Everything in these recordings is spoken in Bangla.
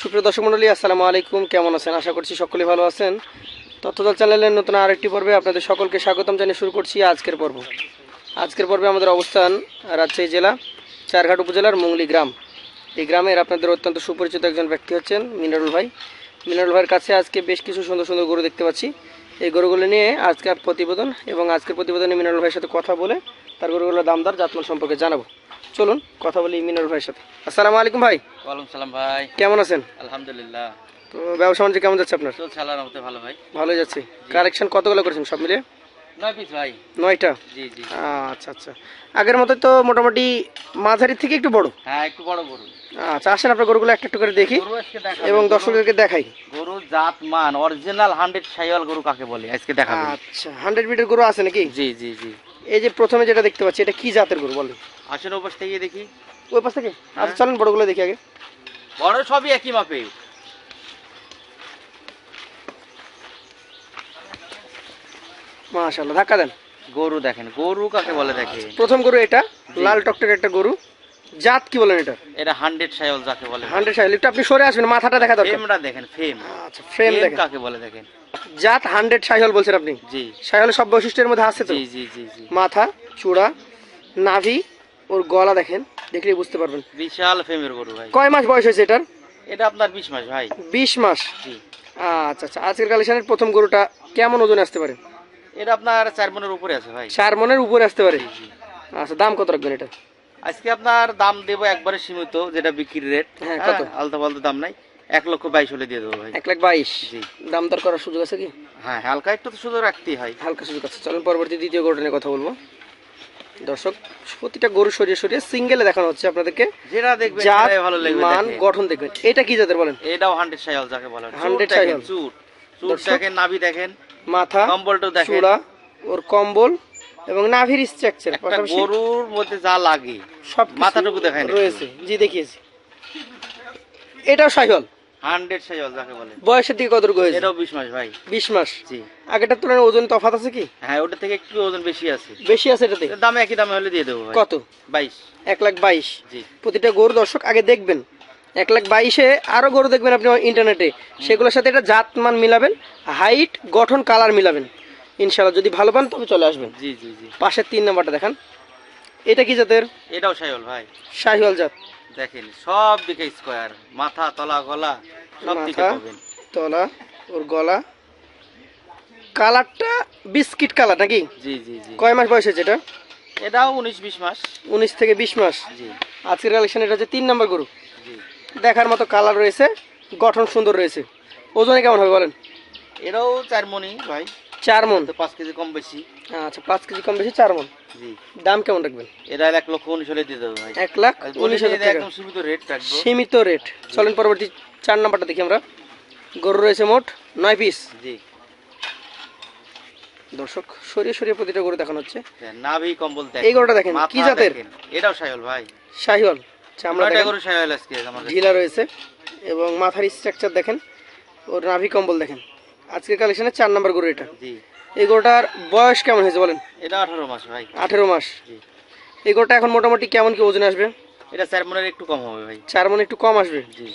সুপ্রিয় দর্শক মণ্ডলী, আসসালামু আলাইকুম। কেমন আছেন? আশা করছি সকলে ভালো আছেন। তথ্যদল চ্যানেলের নতুন আরেকটি পর্বে আপনাদের সকলকে স্বাগতম জানিয়ে শুরু করছি আজকের পর্ব। আজকের পর্বে আমাদের অবস্থান রাজশাহী জেলা, চারঘাট উপজেলার মুংলি গ্রাম। এই গ্রামের আপনাদের অত্যন্ত সুপরিচিত একজন ব্যক্তি হচ্ছেন মিনারুল ভাই। মিনারুল ভাইয়ের কাছে আজকে বেশ কিছু সুন্দর সুন্দর গরু দেখতে পাচ্ছি। এই গরুগুলো নিয়ে আজকের প্রতিবেদন এবং আজকের প্রতিবেদনে মিনারুল ভাইয়ের সাথে কথা বলে তার গরুগুলোর দামদার জাতমান সম্পর্কে জানাব। চলুন কথা বলি মিনারুল ভাইয়ের সাথে। আসসালামু আলাইকুম ভাই। ওয়ালাইকুম সালাম ভাই। কেমন আছেন? আলহামদুলিল্লাহ। তো ব্যবসা বাণিজ্য কেমন যাচ্ছে আপনার? তো চালার মতো ভালো ভাই। ভালোই যাচ্ছে। কালেকশন কতগুলো করেছেন সব মিলিয়ে? নয় পিস ভাই। নয়টা? জি জি। আচ্ছা আচ্ছা। আগের মতো তো মোটামুটি মাঝারি থেকে একটু বড়। হ্যাঁ একটু বড় গরু। আচ্ছা আসেন আপনার গরুগুলো একটা একটু করে দেখি দেখা এবং দর্শকদেরকে দেখাই। গরু জাত মান অরিজিনাল হান্ড্রেড সাইওয়াল গরু কাকে বলে আজকে দেখাবো। আচ্ছা হান্ড্রেড বিটের গরু আছে নাকি? জি জি জি। এই যে প্রথমে যেটা দেখতে পাচ্ছি এটা কি জাতের গরু বলেন? আসেন ওপাশ থেকে দেখি। ওই পাশ থেকে? আচ্ছা চলেন বড়গুলো দেখি আগে। বড় সবই একই মাপে। ধাক্কা দেন। গরু দেখেন গরু কাকে বলে দেখে? প্রথম গরু এটা লাল টকটকে একটা গরু। জাত কি বলেন এটা? এটা হান্ড্রেড সাইওয়াল যাকে বলে। হান্ড্রেড সাইল একটু আপনি সরে আসবেন মাথাটা দেখা দরকার। ফেমটা দেখেন ফেম। আচ্ছা ফ্রেম দেখেন। কাকে বলে দেখেন? জাত হান্ড্রেড সাইহল বলছেন আপনি? জি। সাইহলের সব বৈশিষ্ট্যের মধ্যে আছে তো? জি জি জি। মাথা চূড়া নাভি ওর গলা দেখেন দেখলেই বুঝতে পারবেন। বিশাল ফেমের গরু ভাই। কয় মাস বয়স হয়েছে এটার? এটা আপনার বিশ মাস ভাই। বিশ মাস? জি। আচ্ছা আচ্ছা আজকের কালেকশনের প্রথম গরুটা কেমন ওজন আসতে পারে? এটা আপনার চার মনের উপরে আছে ভাই। চার মনের উপরে আসতে পারে? আচ্ছা দাম কত রাখবেন এটা? আজকে আপনার দাম দেবো একবারে সীমিত যেটা বিক্রির রেট। হ্যাঁ, কত? আলতা পাল্টা দাম নাই। এক লক্ষ বাইশ হলে দিয়ে দেবো ভাই। এক লাখ বাইশ? দাম দর করার সুযোগ আছে কি? হ্যাঁ হালকা একটু তো সুযোগ রাখতেই হয়। হালকা সুযোগ আছে। চলুন পরবর্তী দ্বিতীয় নিয়ে কথা বলব। দর্শক প্রতিটা গরু সরিয়ে সরিয়ে সিঙ্গেলে দেখানো হচ্ছে আপনাদেরকে। যেটা দেখবেন সেটাই ভালো লাগবে মান গঠন দেখবেন। এটা কি যাদের বলেন? এটাও 100 সাইল যাকে বলেন 100 সাইল। চুট। চুট নাভি দেখেন। মাথা কম্বলটা দেখেন। চূড়া ওর কম্বল এবং নাভির স্ট্রাকচার একটা গরুর মধ্যে যা লাগে সব মাথাটুকু দেখায় রয়েছে। জি দেখিয়েছি। এটাও সাইল আরও গরু দেখবেন আপনি ইন্টারনেটে। সেগুলোর সাথে এটা জাত মান মিলাবেন হাইট গঠন কালার মিলাবেন। ইনশাল্লাহ যদি ভালো পান তবে চলে আসবেন। পাশের তিন নাম্বারটা দেখান। এটা কি জাতের? এটাও সাহিওয়াল ভাই। সাহিওয়াল জাত। দেখেন সব দিকে স্কোয়ার মাথা তলা গলা সব দিকে পাবেন তলা ওর গলা। কালারটা বিস্কিট কালার নাকি? জি জি জি। কয় মাস বয়স হয়েছে এটা? এটাও উনিশ বিশ মাস। উনিশ থেকে বিশ মাস। জি। আজকের কালেকশন এটা হচ্ছে তিন নম্বর গরু। জি। দেখার মতো কালার রয়েছে গঠন সুন্দর রয়েছে। ওজনে কেমন হবে বলেন? এটাও চার মনি ভাই। চার মন তো পাঁচ কেজি কম বেশি। আচ্ছা পাঁচ কেজি কম বেশি চার মন। দাম কেমন রাখবেন? এটা এক লক্ষ উনিশ হলে দিয়ে দেবো ভাই। এক লাখ উনিশ হাজার টাকা। একদম সীমিত রেট রাখব। সীমিত রেট চলেন পরবর্তী চার নাম্বারটা দেখি আমরা। গরু রয়েছে মোট নয় পিস জি। দর্শক সরিয়ে সরিয়ে প্রতিটা গরু দেখানো হচ্ছে। নাভি কম্বল এই গরুটা দেখেন, কি জাতের? এটাও সাইল ভাই। শাহিওয়াল। চামড়া গরু সাইল আজকে আমাদের ঢিলা রয়েছে এবং মাথার স্ট্রাকচার দেখেন। ওর নাভি কম্বল দেখেন। আজকের কালেকশনে চার নাম্বার গরু এটা। জি। এই গরুটার বয়স কেমন হয়েছে বলেন? এটা আঠারো মাস ভাই। আঠেরো মাস। জি। এই গরুটা এখন মোটামুটি কেমন কি ওজন আসবে? এটা চার মনের একটু কম হবে ভাই। চার মন একটু কম আসবে? জি।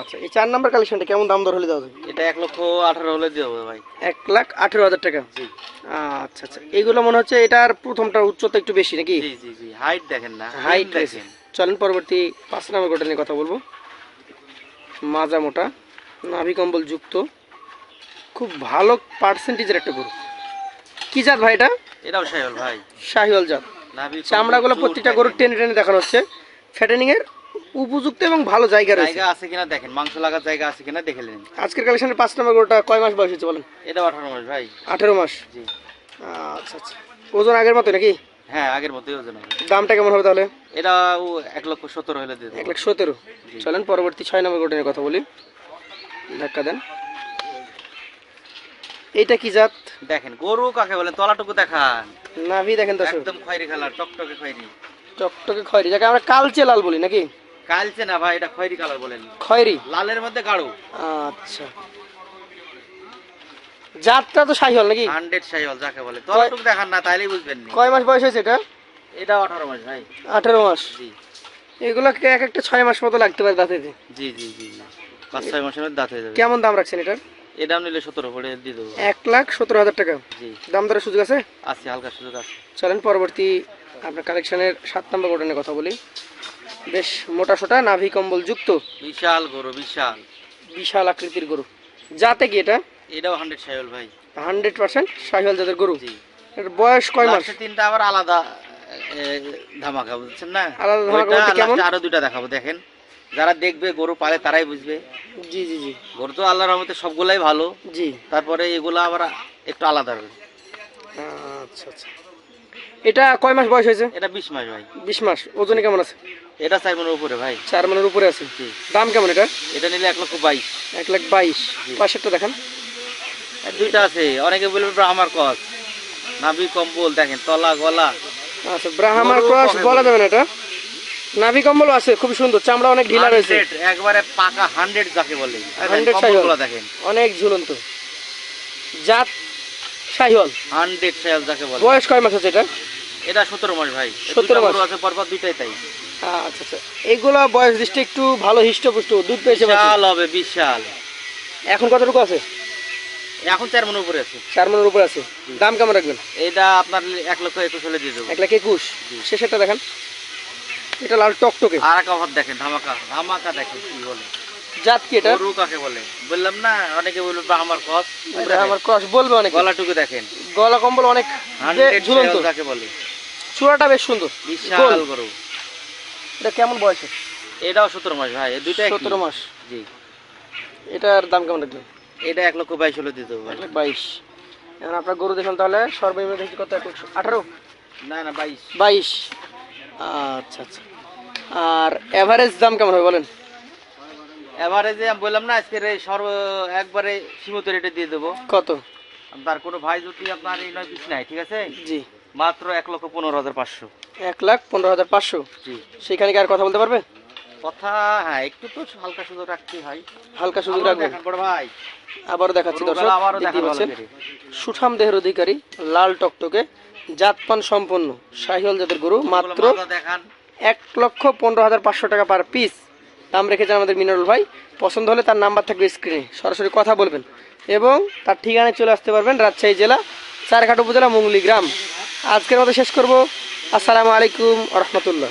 আচ্ছা এই চার নাম্বার কালেকশনটা কেমন দাম দর হলে দেওয়া যাবে এটা এক লক্ষ আঠারো হলে দিয়ে দেবো ভাই। এক লাখ আঠেরো হাজার টাকা? জি। আচ্ছা আচ্ছা। এইগুলো মনে হচ্ছে এটার প্রথমটা উচ্চতা একটু বেশি নাকি? জি জি জি। হাইট দেখেন না। হাইট দেখেন। চলেন পরবর্তী পাঁচ নাম্বার গোটা নিয়ে কথা বলব। মাজা মোটা নাভি কম্বল যুক্ত খুব ভালো পার্সেন্টেজের একটা গরু। কি জাত ভাই এটা? এটাও সাইল ভাই। শাহিওয়াল জাত। চামড়াগুলো চুট প্রত্যেকটা। গরুর টেনে টেনে দেখানো হচ্ছে। ফ্যাটেনিং এর উপযুক্ত এবং ভালো জায়গা রয়েছে। জায়গা আছে কিনা দেখেন মাংস লাগার জায়গা আছে কিনা দেখে নেন। আজকের কালেকশনের পাঁচ নম্বর গরুটা কয় মাস বয়স হচ্ছে বলেন? এটা আঠারো মাস ভাই। আঠেরো মাস। জি। আচ্ছা আচ্ছা। ওজন আগের মতো নাকি? হ্যাঁ আগের মতোই ওজন হবে। দামটা কেমন হবে তাহলে? এটাও এক লক্ষ সত্তর হলে দিয়ে এক লাখ সতেরো চলেন পরবর্তী ছয় নম্বর গোটা নিয়ে কথা বলি। ধাক্কা দেন। এইটা কি জাত? দেখেন গরু কাকে বলেন তলাটুকু দেখান। নাভি দেখেন তো একদম খয়েরি কালার টকটকে খয়েরি। চকটকে খয়েরি যাকে আমরা কালচে লাল বলি নাকি? কালচে না ভাই এটা খয়েরি কালার বলেন। খয়েরি? লালের মধ্যে গাঢ়। আচ্ছা। জাতটা তো শাহিওয়াল নাকি? হান্ড্রেড সাইল যাকে বলে। তলাটুকু দেখান না তাইলেই বুঝবেন নি। কয় মাস বয়স হয়েছে এটা? এটা আঠারো মাস ভাই। আঠেরো মাস। জি। এগুলো এক একটা ছয় মাস মতো লাগতে পারে দাঁতে। জি জি জি জি। পাঁচ ছয় মাসের মধ্যে দাঁত হয়ে যাবে। কেমন দাম রাখছেন এটার? এটা নিলে সতেরো করে দিয়ে দেবো। এক লাখ সতেরো হাজার টাকা। জি। দাম দরের সুযোগ আছে? আছে হালকা সুযোগ আছে। চলেন পরবর্তী আপনার কালেকশনের সাত নম্বর গোডানের কথা বলি। বেশ মোটা সোটা নাভি কম্বল যুক্ত। বিশাল গরু বিশাল। বিশাল আকৃতির গরু। যাতে কি এটা? এটাও হান্ড্রেড সাইল ভাই। হান্ড্রেড পার্সেন্ট সাহিওয়াল জাতের গরু। জি। এর বয়স কয় মাস? তিনটা আবার আলাদা এ, ধামাকা বুঝছেন না? আলাদা ধামাকা কেমন? আরও দুইটা দেখাবো দেখেন। যারা দেখবে গরু পালে তারাই বুঝবে। জি জি জি। গরু তো আল্লাহর রহমতে সবগুলাই ভালো। জি। তারপরে এগুলো আবার একটু আলাদা হবে। আচ্ছা আচ্ছা। এটা কয় মাস বয়স হয়েছে? এটা বিশ মাস ভাই। বিশ মাস। ওজনে কেমন আছে? এটা চার মনের উপরে ভাই। চার মানের উপরে আছে? জি। দাম কেমন এটা? এটা নিলে এক লক্ষ বাইশ। এক লাখ বাইশ। পাশেরটা দেখেন। দুইটা আছে। অনেকে বলবে আমার কস নাভি কম্বল দেখেন তলা গলা। আচ্ছা ব্রাহ্মার ক্রস বলা বলে? যাবে না এটা? নাভি কম্বল আছে খুব সুন্দর চামড়া অনেক ঢিলা রয়েছে। একবারে পাকা হান্ড্রেড যাকে বলে। দেখেন, 100 দেখেন। অনেক ঝুলন্ত। জাত শাহিওয়াল হান্ড্রেড সাইল যাকে বলে। বয়স কয় মাস আছে এটা? এটা সতেরো মাস ভাই। 17 মাস। আছে পরপর দুইটাই তাই। আচ্ছা আচ্ছা। এগুলো বয়স দৃষ্টি একটু ভালো হিষ্টপুষ্ট দুধ পেয়েছে। বিশাল হবে বিশাল। এখন কতটুকু আছে? এখন চার মনের উপরে আছে। চার মনের উপরে আছে। দাম কেমন রাখবেন? এটা আপনার এক লক্ষ একুশ হলে দিয়ে দেবো। এক লাখ একুশ। শেষেরটা দেখেন। এটা লাল টকটকে। আর এক অফার দেখেন ধামাকা ধামাকা দেখেন কি বলে। জাত কি এটা? গরু কাকে বলে? বললাম না অনেকে বলবে বা আমার কস আমার ক্রস বলবে অনেক। গলাটুকু দেখেন। গলা কম্বল অনেক ঝুলন্ত। যাকে বলে? চূড়াটা বেশ সুন্দর। বিশাল গরু। এটা কেমন বয়সে? এটাও সতেরো মাস ভাই দুইটা সতেরো মাস। জি। এটার দাম কেমন রাখবেন এটা এক লক্ষ বাইশ হলে এক লাখ বাইশ। এখন আপনার গরু দেখুন তাহলে সর্বনিম্ন দেখি কত এক লাখ আঠারো? না না বাইশ। বাইশ। আচ্ছা আচ্ছা। আর এভারেজ দাম কেমন হবে বলেন? এভারেজে আমি বললাম না আজকের এই সর্ব একবারে সীমিত রেটে দিয়ে দেবো। কত? তার কোনো ভাই যদি আপনার এই নয় পিস নাই ঠিক আছে? জি। মাত্র এক লক্ষ পনেরো হাজার পাঁচশো। এক লাখ পনেরো হাজার পাঁচশো? জি। সেখানে কি আর কথা বলতে পারবে? কথা হ্যাঁ একটু তো হালকা সুযোগ রাখতে হয়। হালকা সুযোগ বড় ভাই। আবারও দেখাচ্ছি দর্শক দেখান পাচ্ছেন? সুঠাম দেহের অধিকারী লাল টকটকে জাতপান সম্পন্ন শাহিওয়াল জাতের গরু মাত্র দেখান। এক লক্ষ পনেরো হাজার পাঁচশো টাকা পার পিস দাম রেখেছেন আমাদের মিনারুল ভাই। পছন্দ হলে তার নাম্বার থাকবে স্ক্রিনে সরাসরি কথা বলবেন। এবং তার ঠিকানায় চলে আসতে পারবেন রাজশাহী জেলা, চারঘাট উপজেলা, মুঙ্গলি গ্রাম। আজকের মতো শেষ করব। আসসালামু আলাইকুম রহমতুল্লাহ।